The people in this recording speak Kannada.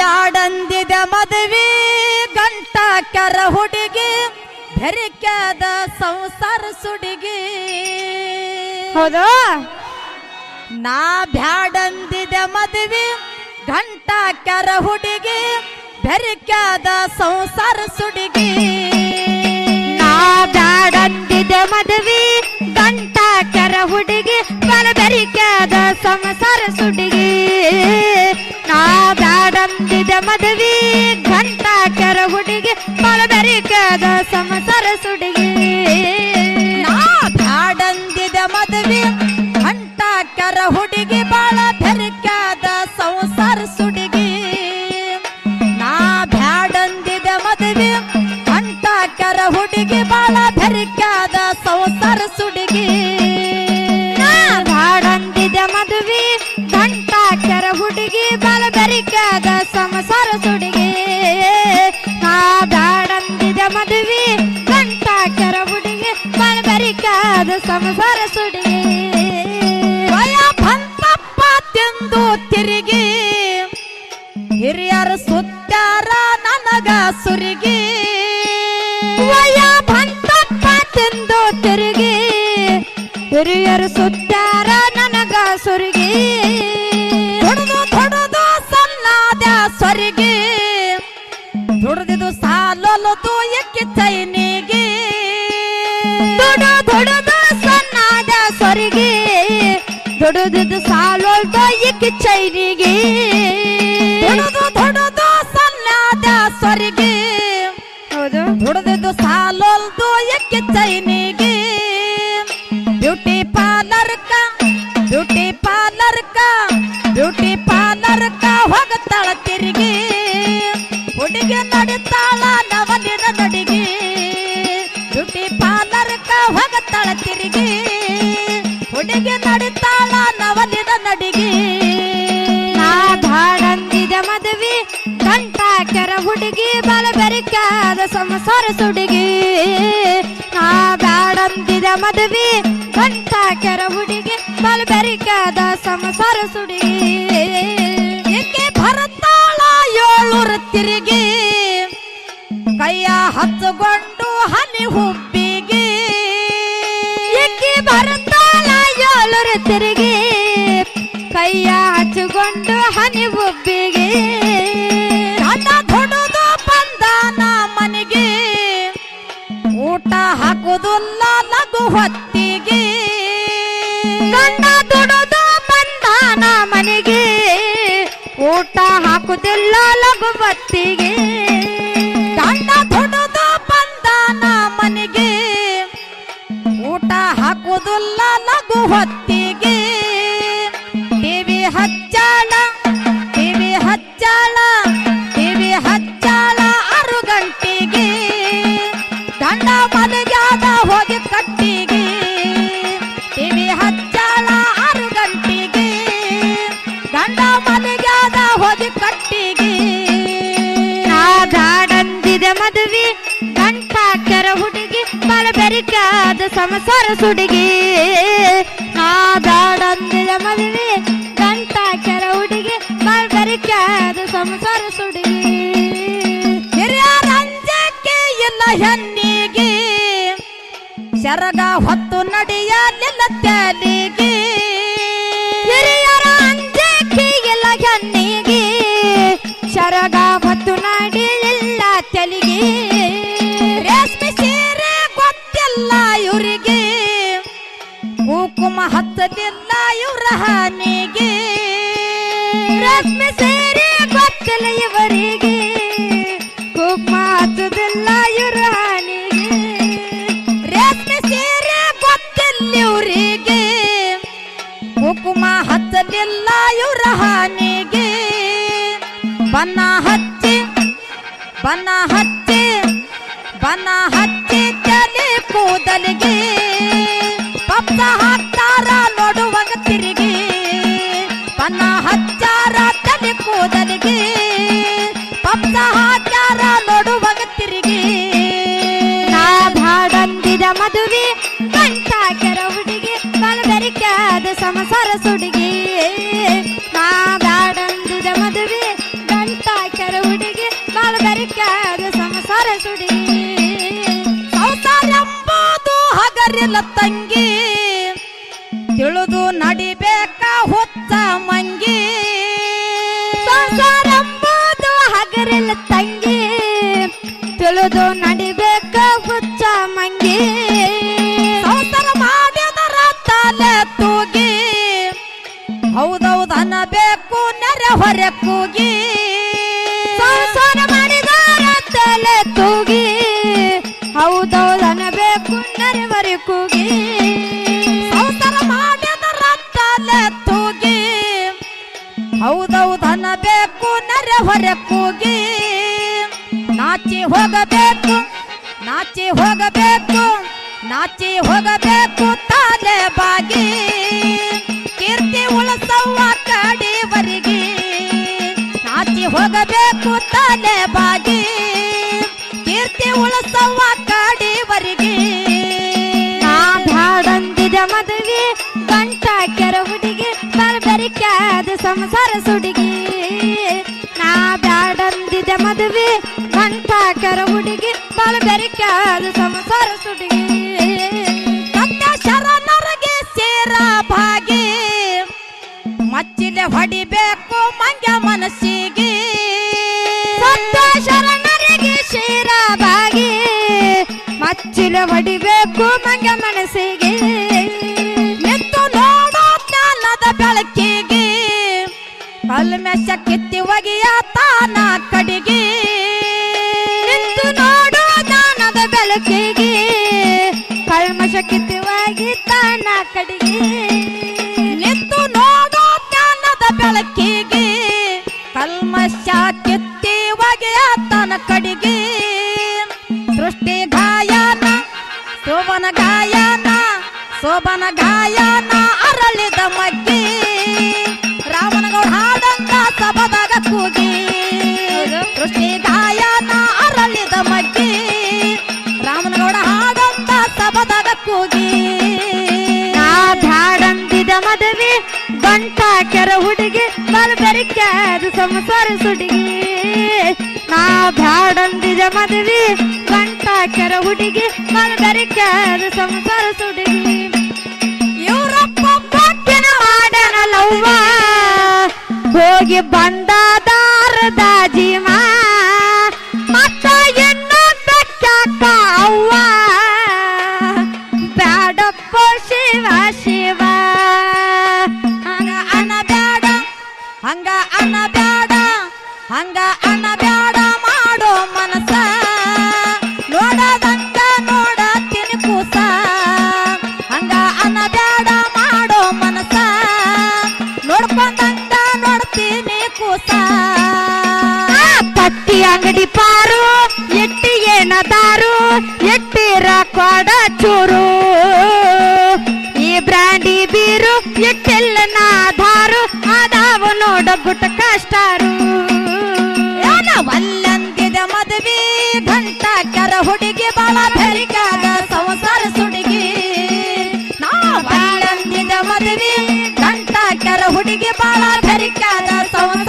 ಬ್ಯಾಡಂದಿದ ಮದುವೆ ಗಂಟ ಕರ ಹುಡುಗಿ ಹೆರಿಕೆದ ಸಂಸಾರ ಸುಡಿಗಿ. ಹೌದು? ನಾ ಬ್ಯಾಡಂದಿದ ಮದುವೆ ಗಂಟ ಕರ ಹುಡುಗಿ ಬೆರಿಕಾದ ಸಂಸಾರ ಸುಡಿಗಿ. ನಾ ಬ್ಯಾಡಂದಿದ ಮದುವೆ ಗಂಟ ಕರ ಹುಡುಗಿ ಬಲಬೆರಿಕಾದ ಸಂಸಾರ ಸುಡಿಗಿ. ನಾ ಬ್ಯಾಡಂದಿದ ಮದುವೆ ಘಂಟಾ ಕೆರ ಹುಡುಗಿ ಬಲಬೆರಿಕಾದ ಸಂಸಾರ ಸುಡಿಗೆ. ನಾ ಬ್ಯಾಡಂದಿದ ಮದುವೆ ಘಂಟಾ ಕೆರ ಹುಡುಗಿ ಬಾಳ ಬೆರಿಕ್ಯಾದ ಸಂಸಾರ ಸುಡಿಗಿ. ನಾ ಬ್ಯಾಡಂದಿದೆ ಮದುವೆ ಘಂಟಾ ಕರ ಹುಡುಗಿ ಬಾಳ ಬೆರಿಕ್ಯಾದ ಸಂಸಾರ ಬಲಬೆರಿಕಾದ ಸಂಸಾರ ಸುಡಿಗೆ. ನಾ ಬ್ಯಾಡಂದಿದ ಮದುವೆ ಗಂಟ ಕೆರ ಹುಡುಗಿ ಬಲಬೆರಿಕಾದ ಸಂಸಾರ ಸುಡಿಗೆ. ಭಯ ಬಂತಪ್ಪ ತಿಂದು ತಿರುಗಿ. ಹಿರಿಯರ ಸುತ್ತಾರ ನನಗ ಸುರಿಗಿ. ವಯ ಬಂತಪ್ಪ ತಿಂದು ತಿರುಗಿ. ಹಿರಿಯರು ಸುತ್ತಾರ ನನಗ ಸುರುಗಿ. ದುಡುದು ಸಾಲೋಲ್ದ ಇಕ್ಕಿ ಚೈನಿಗೆ ಹೊಡೆದು ಹೊಡೆದು ಸಣ್ಣದ ಸೊರಿಗಿ ಹೌದು. ದುಡ್ದಿದು ಸಾಲೊಲ್ದು ಎಕ್ಕಿ ಚೈನಿಗೆ? ಬ್ಯೂಟಿ ಪಾರ್ಲರ್ ಕ ಬ್ಯೂಟಿ ಪಾರ್ಲರ್ ಕ ಬ್ಯೂಟಿ ಪಾರ್ಲರ್ ಕ ಹೋಗತ್ತಾಳ ತಿರುಗಿ. ಹುಡುಗಿ ನಡಿತಾಳ ನವಲಿನ ನಡಿಗೆ. ಬ್ಯೂಟಿ ಪಾರ್ಲರ್ ಕ ಹೋಗತ್ತಾಳ ತಿರುಗಿ. ಹುಡುಗಿ ನಡಿತಾಳ ನವಲಿದ ನಡಿಗೆ. ನಾ ಬಾಡಂದಿದ ಮದುವೆ ಕೆರ ಹುಡುಗಿ ಬಲ ಬೆರಿಕಾದ ಸಂಸಾರ ಸುಡುಗಿ. ನಾ ಬ್ಯಾಡಂದಿದ ಮದುವೆ ಕೆರ ಹುಡುಗಿ ಬಲ ಬೆರಿಕಾದ ಸಂಸಾರ ಸುಡುಗಿ. ಏಕೆ ಭರತಾಳ ಏಳೂರು ತಿರುಗಿ? ಕೈಯ ಹತ್ತುಕೊಂಡು ಹನಿ ಹುಬ್ಬಿಗೆ ಮನೆಗೆ ಊಟ ಹಾಕುದಿಲ್ಲ ಲಘು ಬತ್ತಿಗೆ ಗಂಡ ಹೊಡೆದು ಬಂದಾನ ಮನೆಗೆ ಊಟ ಹಾಕುದಿಲ್ಲ ಲಘು ಹೊತ್ತಿಗೆ ಬ್ಯಾಡಂದಿದ ಕಂಠ ಕೆರ ಹುಡುಗಿ, ಬಲ ಬೆರಿಕಾದ ಸಂಸಾರ ಸುಡುಗಿ. ನಾ ಬ್ಯಾಡಂದಿದ ಮದುವೆ ಕೆರ ಹುಡುಗಿ, ಬಲ ಬೆರಿಕಾದ ಸಂಸಾರ ಸುಡುಗಿ. ಹಿರಿಯರ ಅಂಜಕ್ಕೆ ಇಲ್ಲ ಹೆಣ್ಣಿಗೆ ಶರಗ ಹೊತ್ತು ನಡೆಯಲಿಲ್ಲ ತೆಲಿಗೆ. ಹತ್ತಲಿಲ್ಲ ಇವ್ರ ಹಾನಿಗೆ. ರಶ್ಮಿ ಸೇರಿ ಗೊತ್ತಿಲ್ಲ ಇವರಿಗೆ. ಕುಂಕುಮ ಹಚ್ಚುದಿಲ್ಲ ಇವ್ರ ಹಾನಿಗೆ. ರಶ್ಮಿ ಸೇರಿ ಗೊತ್ತಿಲ್ಲ ಇವರಿಗೆ. ಕುಕುಮ ಹತ್ತಲಿಲ್ಲ ಇವ್ರ ಹಾನಿಗೆ. ಬನ್ನ ಹಚ್ಚಿ ಬನ್ನ ಹಚ್ಚಿ ಬನ್ನ ಹಚ್ಚಿ ತಲೆ ಕೂದಲಿಗೆ. ಇಲ್ಲ ತಂಗಿ. ತಿಳಿದು ನಡಿಬೇಕ ಹೊತ್ತ ಮಂಗಿ. ಸಂಸಾರಂಬುದು ಹಗರಿಲ್ಲ ತಂಗಿ. ತಿಳಿದು ನಡಿಬೇಕ ಹುಚ್ಚ ಮಂಗಿ. ಸಂಸಾರ ಮಾಡಿದರ ತಾಲೆ ತೂಗಿ. ಹೌದೌದ ಅನ್ನಬೇಕು ನೆರೆ ಹೊರೆ ಕೂಗಿ. ಸಂಸಾರ ಮಾಡಿದರ ತಲೆ ತೂಗಿ. ಬೇಕು ನೆರೆವರೆ ಕೂಗಿ, ಸಂಸಾರ ಮಾಡಿದರ ತಲೆ ತೂಗಿ ಹೌದೌದನ ಬೇಕು ನರೆ ಹೊರೆ ಕೂಗಿ. ನಾಚಿ ಹೋಗಬೇಕು ನಾಚಿ ಹೋಗಬೇಕು ನಾಚಿ ಹೋಗಬೇಕು, ತಾಲೆ ಬಾಗಿ. ಕೀರ್ತಿ ಉಳಿಸವ್ವ ಕಡಿವರಿಗೆ, ನಾಚಿ ಹೋಗಬೇಕು, ತಾಲೆ ಬಾಗಿ. ಕೀರ್ತಿ ಉಳಿಸವ್ವ ಕಡಿವರಿಗೆ ಮದುವೆ ಗಂಟ ಕೆರ ಹುಡುಗಿ ಬರ್ಬರಿಕ್ಯಾದ ಸಂಸಾರ ಸುಡುಗಿ. ನಾ ಬ್ಯಾಡಂದಿದೆ ಮದುವೆ, ಗಂಟ ಕೆರ ಹುಡುಗಿ ಬರ್ಬರಿಕ್ಯಾದ ಸಂಸಾರ ಸುಡುಗಿ. ಕಲ್ಮೆಶ ಕಿತ್ತಿ ಒಗೆಯ ತಾನ ಕಡಿಗೆ. ನಿಂತು ನೋಡು ದಾನದ ಬೆಳಕಿಗೆ. ಕಲ್ಮಶ ಕಿತ್ತವಾಗಿ ತಾನ ಕಡಿಗೆ. ನಿಂತು ನೋಡು ಜ್ಞಾನದ ಬೆಳಕಿಗೆ. ಕಲ್ಮಶ ಕಿತ್ತಿ ಒಗೆಯ ತಾನ ಕಡಿಗೆ. ಸೃಷ್ಟಿ ಗಾಯನ ಶೋಭನ ಗಾಯನ ಶೋಭನ ಗಾಯನ. ಕೆರ ಹುಡುಗಿ ಸಂಸಾರ ನಾ ಬ್ಯಾಡಂದಿದ ಮದುವೆ, ಗಂಟ ಕೆರ ಹುಡುಗಿ ಬಲ್ಬರಿಕ್ಯಾದ ಸಂಸಾರ ಸುಡುಗಿ. ಇವರಪ್ಪ ಪಕ್ಕಿನ ಮಾಡನ ಲವ್ವ. ಹೋಗಿ ಬಂದದಾರದ ಜೀವ. ಮತ್ತ ಇನ್ನು ಬೆಕ್ಕಾಕ ಅವ್ವ ಬ್ಯಾಡಪ್ಪ ಶಿವ ಶಿವ. ಹಂಗ ಅನ್ನ ಹಂಗ ಅನ್ನ ಬ್ಯಾಡ ಹಂಗ ಅನ ಬ್ಯಾಡ ನೋಡ ಗುಟ ಕಷ್ಟಾರು. ಏನ ವಲ್ಲಂದಿದ ಮದುವೆ ಘಂಟ ಕರ ಹುಡುಗಿ ಬಾಳ ಬೆರಿಕಾದ ಸಂಸಾರ ಸುಡುಗಿ. ನಾ ವಲ್ಲಂದಿದ ಮದುವೆ ಘಂಟ ಕರ ಹುಡುಗಿ ಬಾಳ ಬೆರಿಕಾದ ಸಂಸಾರ